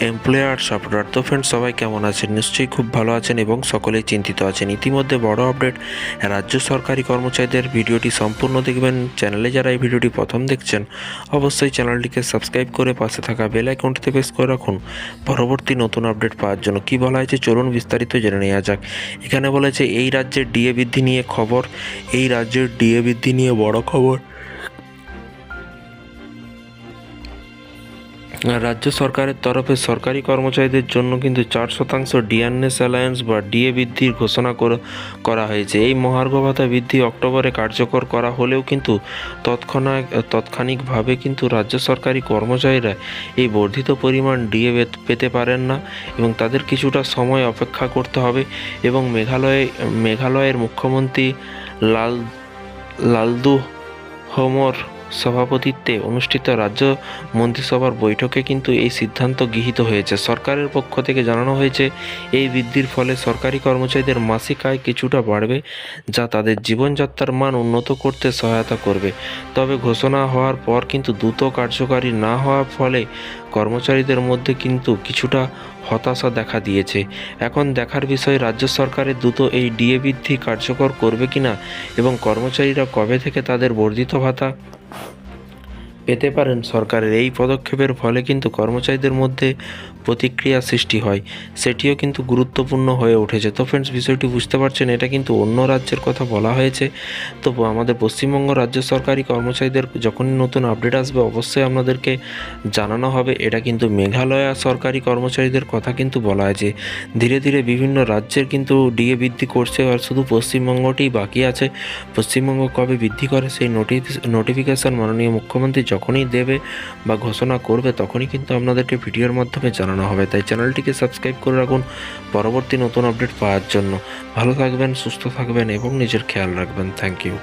Employer software. তো friend সবাই কেমন আছেন? নিশ্চয়ই খুব ভালো আছেন এবং সকলেই চিন্তিত আছেন। ইতিমধ্যে বড় আপডেট রাজ্য সরকারি কর্মচারীদের ভিডিওটি সম্পূর্ণ দেখবেন। চ্যানেলে যারা এই ভিডিওটি প্রথম দেখছেন, অবশ্যই চ্যানেলটিকে সাবস্ক্রাইব করে পাশে থাকা বেল আইকনটিতে প্রেস করে রাখুন। পরবর্তী নতুন আপডেট পাওয়ার জন্য কি বলা হয়েছে চলুন বিস্তারিত জেনে নেওয়া যাক। এখানে বলেছে এই রাজ্যের ডিএ বৃদ্ধি নিয়ে খবর, এই রাজ্যের ডিএ বৃদ্ধি নিয়ে বড় খবর। রাজ্য সরকারের তরফে সরকারি কর্মচারীদের জন্য কিন্তু চার শতাংশ ডিএনএস অ্যালায়েন্স বা ডিএ বৃদ্ধির ঘোষণা করা- হয়েছে। এই মহার্ঘ ভাতা বৃদ্ধি অক্টোবরে কার্যকর করা হলেও কিন্তু তৎক্ষণাৎ, তাৎক্ষণিকভাবে কিন্তু রাজ্য সরকারি কর্মচারীরা এই বর্ধিত পরিমাণ ডিএ পেতে পারেন না এবং তাদের কিছুটা সময় অপেক্ষা করতে হবে এবং মেঘালয়ে, মেঘালয়ের মুখ্যমন্ত্রী লাল, লালদু হোমর সভাপতিত্বে অনুষ্ঠিত রাজ্য মন্ত্রিসভার বৈঠকে কিন্তু এই সিদ্ধান্ত গৃহীত হয়েছে। সরকারের পক্ষ থেকে জানানো হয়েছে, এই বৃদ্ধির ফলে সরকারি কর্মচারীদের মাসিক আয় কিছুটা বাড়বে, যা তাদের জীবনযাত্রার মান উন্নত করতে সহায়তা করবে। তবে ঘোষণা হওয়ার পর কিন্তু দ্রুত কার্যকারী না হওয়ার ফলে কর্মচারীদের মধ্যে কিন্তু কিছুটা হতাশা দেখা দিয়েছে। এখন দেখার বিষয়, রাজ্য সরকারের দ্রুত এই ডিএ বৃদ্ধি কার্যকর করবে কিনা এবং কর্মচারীরা কবে থেকে তাদের বর্ধিত ভাতা পেতে পারেন। সরকারের এই পদক্ষেপের ফলে কিন্তু কর্মচারীদের মধ্যে প্রতিক্রিয়া সৃষ্টি হয়। সেটিও কিন্তু গুরুত্বপূর্ণ হয়ে উঠেছে। তো ফ্রেন্ডস বিষয়টি বুঝতে পারছেন, এটা কিন্তু অন্য রাজ্যের কথা বলা হয়েছে। তো আমাদের পশ্চিমবঙ্গ রাজ্য সরকারি কর্মচারীদের যখনই নতুন আপডেট আসবে, অবশ্যই আপনাদেরকে জানানো হবে। এটা কিন্তু মেঘালয়া সরকারি কর্মচারীদের কথা কিন্তু বলা হয়েছে। ধীরে ধীরে বিভিন্ন রাজ্যের কিন্তু ডিএ বৃদ্ধি করছে, আর শুধু পশ্চিমবঙ্গটিই বাকি আছে। পশ্চিমবঙ্গ কবে বৃদ্ধি করে, সেই নোটিফিকেশন মাননীয় মুখ্যমন্ত্রী যখনই দেবে বা ঘোষণা করবে, তখনই কিন্তু আপনাদেরকে ভিডিওর মাধ্যমে জানানো হবে। তাই চ্যানেলটিকে সাবস্ক্রাইব করে রাখুন পরবর্তী নতুন আপডেট পাওয়ার জন্য। ভালো থাকবেন, সুস্থ থাকবেন এবং নিজের খেয়াল রাখবেন। Thank you.